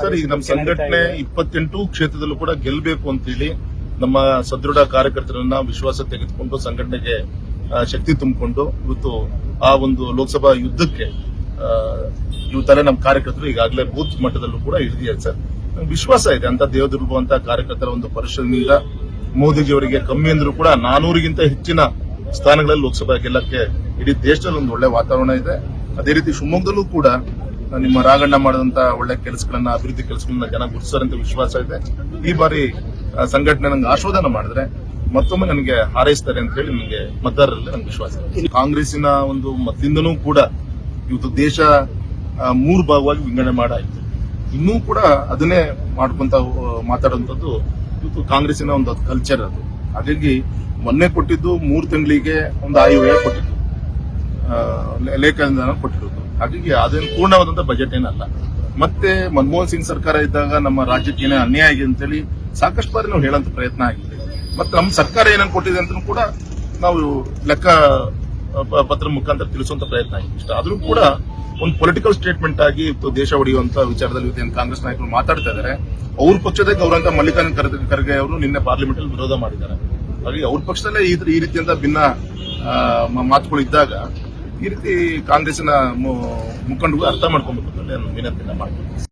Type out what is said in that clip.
Sir ಈಗ ನಮ್ಮ ಸಂಘಟನೆ ಇಪ್ಪತ್ತೆಂಟು ಕ್ಷೇತ್ರದಲ್ಲೂ ಕೂಡ ಗೆಲ್ಲಬೇಕು ಅಂತೇಳಿ ನಮ್ಮ ಸದೃಢ ಕಾರ್ಯಕರ್ತರನ್ನ ವಿಶ್ವಾಸ ತೆಗೆದುಕೊಂಡು ಸಂಘಟನೆಗೆ ಶಕ್ತಿ ತುಂಬಿಕೊಂಡು ಇವತ್ತು ಆ ಒಂದು ಲೋಕಸಭಾ ಯುದ್ಧಕ್ಕೆ ಇವತ್ತೆಲ್ಲ ನಮ್ಮ ಕಾರ್ಯಕರ್ತರು ಈಗಾಗಲೇ ಬೂತ್ ಮಟ್ಟದಲ್ಲೂ ಕೂಡ ಇಳಿದಿದೆ ಸರ್. ನಮ್ಗೆ ವಿಶ್ವಾಸ ಇದೆ ಅಂತ ದೇವದುರ್ಗುವಂತ ಕಾರ್ಯಕರ್ತರ ಒಂದು ಪರಿಶ್ರಮದಿಂದ ಮೋದಿಜಿಯವರಿಗೆ ಕಮ್ಮಿ ಅಂದ್ರೂ ಕೂಡ ನಾನೂರಿಗಿಂತ ಹೆಚ್ಚಿನ ಸ್ಥಾನಗಳಲ್ಲಿ ಲೋಕಸಭಾ ಗೆಲ್ಲಕ್ಕೆ ಇಡೀ ದೇಶದಲ್ಲಿ ಒಂದು ಒಳ್ಳೆ ವಾತಾವರಣ ಇದೆ. ಅದೇ ರೀತಿ ಶಿವಮೊಗ್ಗದಲ್ಲೂ ಕೂಡ ನಿಮ್ಮ ರಾಗಣ್ಣ ಮಾಡಿದಂತ ಒಳ್ಳೆ ಕೆಲಸಗಳನ್ನ, ಅಭಿವೃದ್ಧಿ ಕೆಲಸಗಳನ್ನ ಜನ ಗುರುತಿಸ್ತಾರಂತ ವಿಶ್ವಾಸ ಇದೆ. ಈ ಬಾರಿ ಸಂಘಟನೆ ನಂಗೆ ಆಶೋಧನ ಮಾಡಿದ್ರೆ ಮತ್ತೊಮ್ಮೆ ನನಗೆ ಹಾರೈಸ್ತಾರೆ ಅಂತ ಹೇಳಿ ನನಗೆ ಮತದಾರರಲ್ಲಿ ನನಗೆ ವಿಶ್ವಾಸ ಇದೆ. ಕಾಂಗ್ರೆಸ್ಸಿನ ಒಂದು ಮತದಿಂದಲೂ ಕೂಡ ಇವತ್ತು ದೇಶ ಮೂರು ಭಾಗವಾಗಿ ವಿಂಗಡಣೆ ಮಾಡಾಯಿತು. ಇನ್ನೂ ಕೂಡ ಅದನ್ನೇ ಮಾಡ್ಕೊಂತ ಮಾತಾಡುವಂಥದ್ದು ಇವತ್ತು ಕಾಂಗ್ರೆಸ್ಸಿನ ಒಂದು ಕಲ್ಚರ್ ಅದು. ಹಾಗಾಗಿ ಮೊನ್ನೆ ಕೊಟ್ಟಿದ್ದು ಮೂರು ತಿಂಗಳಿಗೆ ಒಂದು ಆಯವ್ಯಯ ಕೊಟ್ಟಿದ್ದು. ಲೇಖನ ಕೊಟ್ಟಿರೋದು. ಹಾಗಾಗಿ ಅದೇನು ಪೂರ್ಣವಾದಂತ ಬಜೆಟ್ ಏನಲ್ಲ. ಮತ್ತೆ ಮನಮೋಹನ್ ಸಿಂಗ್ ಸರ್ಕಾರ ಇದ್ದಾಗ ನಮ್ಮ ರಾಜ್ಯಕ್ಕೆ ಏನೇ ಅನ್ಯಾಯ ಆಗಿದೆ ಅಂತೇಳಿ ಸಾಕಷ್ಟು ಬಾರಿ ನಾವು ಹೇಳಂತ ಪ್ರಯತ್ನ ಆಗಿದೆ. ಮತ್ತೆ ನಮ್ಮ ಸರ್ಕಾರ ಏನನ್ನು ಕೊಟ್ಟಿದೆ ಅಂತ ಕೂಡ ನಾವು ಲೆಕ್ಕ ಪತ್ರ ಮುಖಾಂತರ ತಿಳಿಸುವಂತ ಪ್ರಯತ್ನ ಆಗಿದೆ. ಇಷ್ಟ. ಆದ್ರೂ ಕೂಡ ಒಂದು ಪೊಲಿಟಿಕಲ್ ಸ್ಟೇಟ್ಮೆಂಟ್ ಆಗಿ ದೇಶ ಒಡೆಯುವಂತ ವಿಚಾರದಲ್ಲಿ ಇವತ್ತು ಏನು ಕಾಂಗ್ರೆಸ್ ನಾಯಕರು ಮಾತಾಡ್ತಾ ಇದ್ದಾರೆ ಅವ್ರ ಪಕ್ಷದ ಗೌರಂತ ಮಲ್ಲಿಕಾರ್ಜುನ ಖರ್ಗೆ- ಅವರು ನಿನ್ನೆ ಪಾರ್ಲಿಮೆಂಟ್ ಅಲ್ಲಿ ವಿರೋಧ ಮಾಡಿದ್ದಾರೆ. ಹಾಗಾಗಿ ಅವ್ರ ಪಕ್ಷದಲ್ಲೇ ಈ ರೀತಿಯಂತ ಭಿನ್ನ ಮಾತುಗಳು ಇದ್ದಾಗ ಈ ರೀತಿ ಕಾಂಗ್ರೆಸ್ನ ಮುಖಂಡರು ಅರ್ಥ ಮಾಡ್ಕೊಬೇಕು ಅಂತ ನಾನು ವಿನಂತಿನ ಮಾಡ್ತೀನಿ.